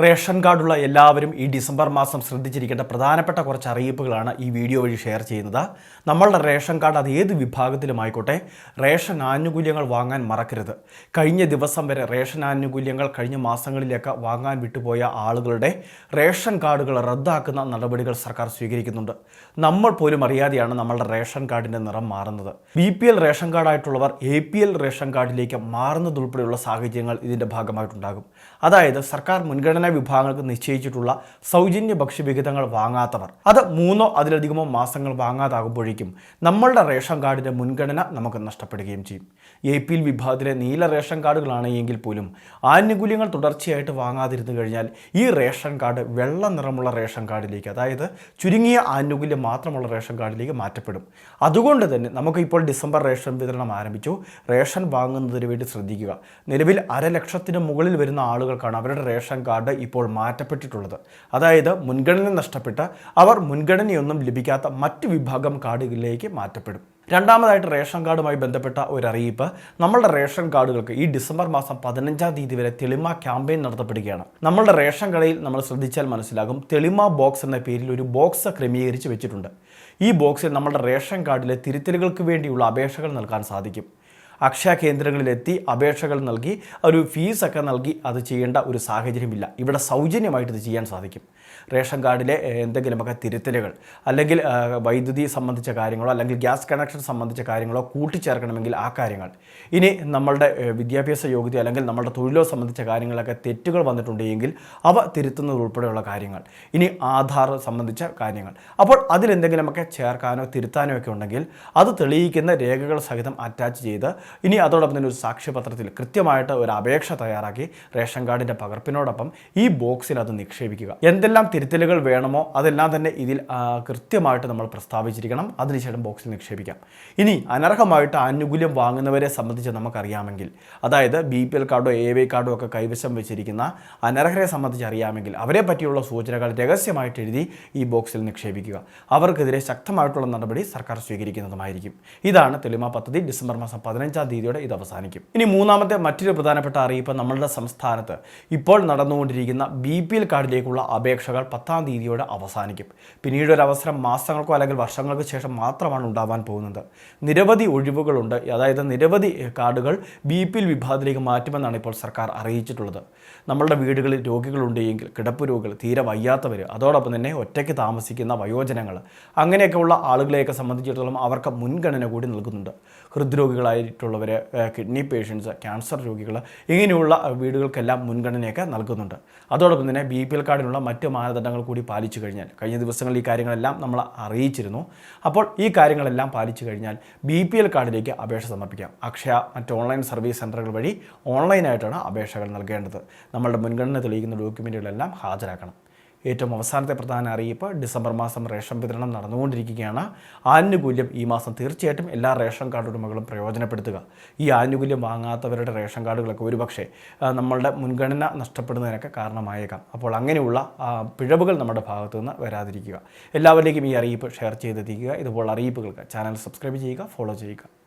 Ration കാർഡുള്ള എല്ലാവരും ഈ December മാസം ശ്രദ്ധിച്ചിരിക്കേണ്ട പ്രധാനപ്പെട്ട കുറച്ച് അറിയിപ്പുകളാണ് ഈ വീഡിയോ വഴി ഷെയർ ചെയ്യുന്നത്. നമ്മളുടെ റേഷൻ കാർഡ് അത് ഏത് വിഭാഗത്തിലുമായിക്കോട്ടെ റേഷൻ ആനുകൂല്യങ്ങൾ വാങ്ങാൻ മറക്കരുത്. കഴിഞ്ഞ ദിവസം വരെ റേഷൻ ആനുകൂല്യങ്ങൾ കഴിഞ്ഞ മാസങ്ങളിലേക്ക് വാങ്ങാൻ വിട്ടുപോയ ആളുകളുടെ റേഷൻ കാർഡുകൾ റദ്ദാക്കുന്ന നടപടികൾ സർക്കാർ സ്വീകരിക്കുന്നുണ്ട്. നമ്മൾ പോലും അറിയാതെയാണ് നമ്മളുടെ റേഷൻ കാർഡിന്റെ നിറം മാറുന്നത്. ബി പി എൽ റേഷൻ കാർഡായിട്ടുള്ളവർ എ പി എൽ റേഷൻ കാർഡിലേക്ക് മാറുന്നതുൾപ്പെടെയുള്ള സാഹചര്യങ്ങൾ ഇതിന്റെ ഭാഗമായിട്ടുണ്ടാകും. അതായത് സർക്കാർ മുൻഗണനാ വിഭാഗങ്ങൾക്ക് നിശ്ചയിച്ചിട്ടുള്ള സൗജന്യ ഭക്ഷ്യവിഹിതങ്ങൾ വാങ്ങാത്തവർ. അത് മൂന്നോ അതിലധികമോ മാസങ്ങൾ വാങ്ങാതാകുമ്പോഴേക്കും നമ്മളുടെ റേഷൻ കാർഡിന്റെ മുൻഗണന നമുക്ക് നഷ്ടപ്പെടുകയും ചെയ്യും. എ പി എൽ വിഭാഗത്തിലെ നീല റേഷൻ കാർഡുകളാണെങ്കിൽ പോലും ആനുകൂല്യങ്ങൾ തുടർച്ചയായിട്ട് വാങ്ങാതിരുന്നു കഴിഞ്ഞാൽ ഈ റേഷൻ കാർഡ് വെള്ള നിറമുള്ള റേഷൻ കാർഡിലേക്ക് അതായത് ചുരുങ്ങിയ ആനുകൂല്യം മാത്രമുള്ള റേഷൻ കാർഡിലേക്ക് മാറ്റപ്പെടും. അതുകൊണ്ട് തന്നെ നമുക്ക് ഇപ്പോൾ ഡിസംബർ റേഷൻ വിതരണം ആരംഭിച്ചു. റേഷൻ വാങ്ങുന്നതിന് വേണ്ടി ശ്രദ്ധിക്കുക. നിലവിൽ അരലക്ഷത്തിന് മുകളിൽ വരുന്ന ആളുകൾക്കാണ് അവരുടെ റേഷൻ കാർഡ് ഇപ്പോൾ മാറ്റപ്പെട്ടിട്ടുള്ളത്. അതായത് മുൻഗണന നഷ്ടപ്പെട്ട് അവർ മുൻഗണനയൊന്നും ലഭിക്കാത്ത മറ്റ് വിഭാഗം കാർഡുകളിലേക്ക് മാറ്റപ്പെടും. രണ്ടാമതായിട്ട് റേഷൻ കാർഡുമായി ബന്ധപ്പെട്ട ഒരു അറിയിപ്പ് നമ്മളുടെ റേഷൻ കാർഡുകൾക്ക് ഈ ഡിസംബർ മാസം പതിനഞ്ചാം തീയതി വരെ തെളിമ ക്യാമ്പയിൻ നടത്തപ്പെടുകയാണ്. നമ്മളുടെ റേഷൻ കടയിൽ നമ്മൾ ശ്രദ്ധിച്ചാൽ മനസ്സിലാകും തെളിമ ബോക്സ് എന്ന പേരിൽ ഒരു ബോക്സ് ക്രമീകരിച്ച് വെച്ചിട്ടുണ്ട്. ഈ ബോക്സിൽ നമ്മളുടെ റേഷൻ കാർഡിലെ തിരുത്തലുകൾക്ക് വേണ്ടിയുള്ള അപേക്ഷകൾ നൽകാൻ സാധിക്കും. അക്ഷയ കേന്ദ്രങ്ങളിലെത്തി അപേക്ഷകൾ നൽകി ഒരു ഫീസൊക്കെ നൽകി അത് ചെയ്യേണ്ട ഒരു സാഹചര്യമില്ല. ഇവിടെ സൗജന്യമായിട്ട് ഇത് ചെയ്യാൻ സാധിക്കും. റേഷൻ കാർഡിലെ എന്തെങ്കിലുമൊക്കെ തിരുത്തലുകൾ അല്ലെങ്കിൽ വൈദ്യുതി സംബന്ധിച്ച കാര്യങ്ങളോ അല്ലെങ്കിൽ ഗ്യാസ് കണക്ഷൻ സംബന്ധിച്ച കാര്യങ്ങളോ കൂട്ടിച്ചേർക്കണമെങ്കിൽ ആ കാര്യങ്ങൾ. ഇനി നമ്മളുടെ വിദ്യാഭ്യാസ യോഗ്യത അല്ലെങ്കിൽ നമ്മളുടെ തൊഴിലോ സംബന്ധിച്ച കാര്യങ്ങളൊക്കെ തെറ്റുകൾ വന്നിട്ടുണ്ടെങ്കിൽ അവ തിരുത്തുന്നത് ഉൾപ്പെടെയുള്ള കാര്യങ്ങൾ. ഇനി ആധാർ സംബന്ധിച്ച കാര്യങ്ങൾ. അപ്പോൾ അതിലെന്തെങ്കിലുമൊക്കെ ചേർക്കാനോ തിരുത്താനോ ഒക്കെ ഉണ്ടെങ്കിൽ അത് തെളിയിക്കുന്ന രേഖകൾ സഹിതം അറ്റാച്ച് ചെയ്ത് ഇനി അതോടൊപ്പം തന്നെ ഒരു സാക്ഷ്യപത്രത്തിൽ കൃത്യമായിട്ട് ഒരു അപേക്ഷ തയ്യാറാക്കി റേഷൻ കാർഡിന്റെ പകർപ്പിനോടൊപ്പം ഈ ബോക്സിൽ അത് നിക്ഷേപിക്കുക. എന്തെല്ലാം തിരുത്തലുകൾ വേണമോ അതെല്ലാം തന്നെ ഇതിൽ കൃത്യമായിട്ട് നമ്മൾ പ്രസ്താവിച്ചിരിക്കണം. അതിനുശേഷം ബോക്സിൽ നിക്ഷേപിക്കാം. ഇനി അനർഹമായിട്ട് ആനുകൂല്യം വാങ്ങുന്നവരെ സംബന്ധിച്ച് നമുക്കറിയാമെങ്കിൽ അതായത് ബി പി എൽ കാർഡോ എ വൈ കാർഡോ ഒക്കെ കൈവശം വെച്ചിരിക്കുന്ന അനർഹരെ സംബന്ധിച്ച് അറിയാമെങ്കിൽ അവരെ പറ്റിയുള്ള സൂചനകൾ രഹസ്യമായിട്ട് എഴുതി ഈ ബോക്സിൽ നിക്ഷേപിക്കുക. അവർക്കെതിരെ ശക്തമായിട്ടുള്ള നടപടി സർക്കാർ സ്വീകരിക്കുന്നതുമായിരിക്കും. ഇതാണ് തെളിമ പദ്ധതി ഡിസംബർ മാസം പതിനഞ്ചാം തീയതിയോടെ ഇത് അവസാനിക്കും. ഇനി മൂന്നാമത്തെ മറ്റൊരു പ്രധാനപ്പെട്ട അറിയിപ്പ് നമ്മളുടെ സംസ്ഥാനത്ത് ഇപ്പോൾ നടന്നുകൊണ്ടിരിക്കുന്ന ബി പി എൽ കാർഡിലേക്കുള്ള അപേക്ഷകൾ പത്താം തീയതിയോടെ അവസാനിക്കും. പിന്നീട് ഒരു അവസരം മാസങ്ങൾക്കോ അല്ലെങ്കിൽ വർഷങ്ങൾക്ക് ശേഷം മാത്രമാണ് ഉണ്ടാവാൻ പോകുന്നത്. നിരവധി ഒഴിവുകളുണ്ട്. അതായത് നിരവധി കാർഡുകൾ ബി പി എൽ വിഭാഗത്തിലേക്ക് മാറ്റുമെന്നാണ് ഇപ്പോൾ സർക്കാർ അറിയിച്ചിട്ടുള്ളത്. നമ്മളുടെ വീടുകളിൽ രോഗികളുണ്ടെങ്കിൽ കിടപ്പ് രോഗികൾ തീരെ വയ്യാത്തവർ അതോടൊപ്പം തന്നെ ഒറ്റയ്ക്ക് താമസിക്കുന്ന വയോജനങ്ങൾ അങ്ങനെയൊക്കെയുള്ള ആളുകളെയൊക്കെ സംബന്ധിച്ചിടത്തോളം അവർക്ക് മുൻഗണന കൂടി നൽകുന്നുണ്ട്. ഹൃദ്രോഗികളായിട്ടുള്ളവർ കിഡ്നി പേഷ്യൻസ് ക്യാൻസർ രോഗികൾ ഇങ്ങനെയുള്ള വീടുകൾക്കെല്ലാം മുൻഗണനയൊക്കെ നൽകുന്നുണ്ട്. അതോടൊപ്പം തന്നെ ബി പി എൽ കാർഡിനുള്ള മറ്റ് മാനദണ്ഡങ്ങൾ കൂടി പാലിച്ചു കഴിഞ്ഞാൽ കഴിഞ്ഞ ദിവസങ്ങളിൽ ഈ കാര്യങ്ങളെല്ലാം നമ്മൾ അറിയിച്ചിരുന്നു. അപ്പോൾ ഈ കാര്യങ്ങളെല്ലാം പാലിച്ചു കഴിഞ്ഞാൽ ബി പി എൽ കാർഡിലേക്ക് അപേക്ഷ സമർപ്പിക്കാം. അക്ഷയ മറ്റ് ഓൺലൈൻ സർവീസ് സെന്ററുകൾ വഴി ഓൺലൈനായിട്ടാണ് അപേക്ഷകൾ നൽകേണ്ടത്. നമ്മളുടെ മുൻഗണന തെളിയിക്കുന്ന ഡോക്യുമെന്റുകളെല്ലാം ഹാജരാക്കണം. ഏറ്റവും അവസാനത്തെ പ്രധാന അറിയിപ്പ് ഡിസംബർ മാസം റേഷൻ വിതരണം നടന്നുകൊണ്ടിരിക്കുകയാണ്. ആനുകൂല്യം ഈ മാസം തീർച്ചയായിട്ടും എല്ലാ റേഷൻ കാർഡ് ഉടമകളും പ്രയോജനപ്പെടുത്തുക. ഈ ആനുകൂല്യം വാങ്ങാത്തവരുടെ റേഷൻ കാർഡുകളൊക്കെ ഒരുപക്ഷെ നമ്മളുടെ മുൻഗണന നഷ്ടപ്പെടുന്നതിനൊക്കെ കാരണമായേക്കാം. അപ്പോൾ അങ്ങനെയുള്ള പിഴവുകൾ നമ്മുടെ ഭാഗത്തു നിന്ന് വരാതിരിക്കുക. എല്ലാവരിലേക്കും ഈ അറിയിപ്പ് ഷെയർ ചെയ്തെത്തിക്കുക. ഇതുപോലുള്ള അറിയിപ്പുകൾക്ക് ചാനൽ സബ്സ്ക്രൈബ് ചെയ്യുക ഫോളോ ചെയ്യുക.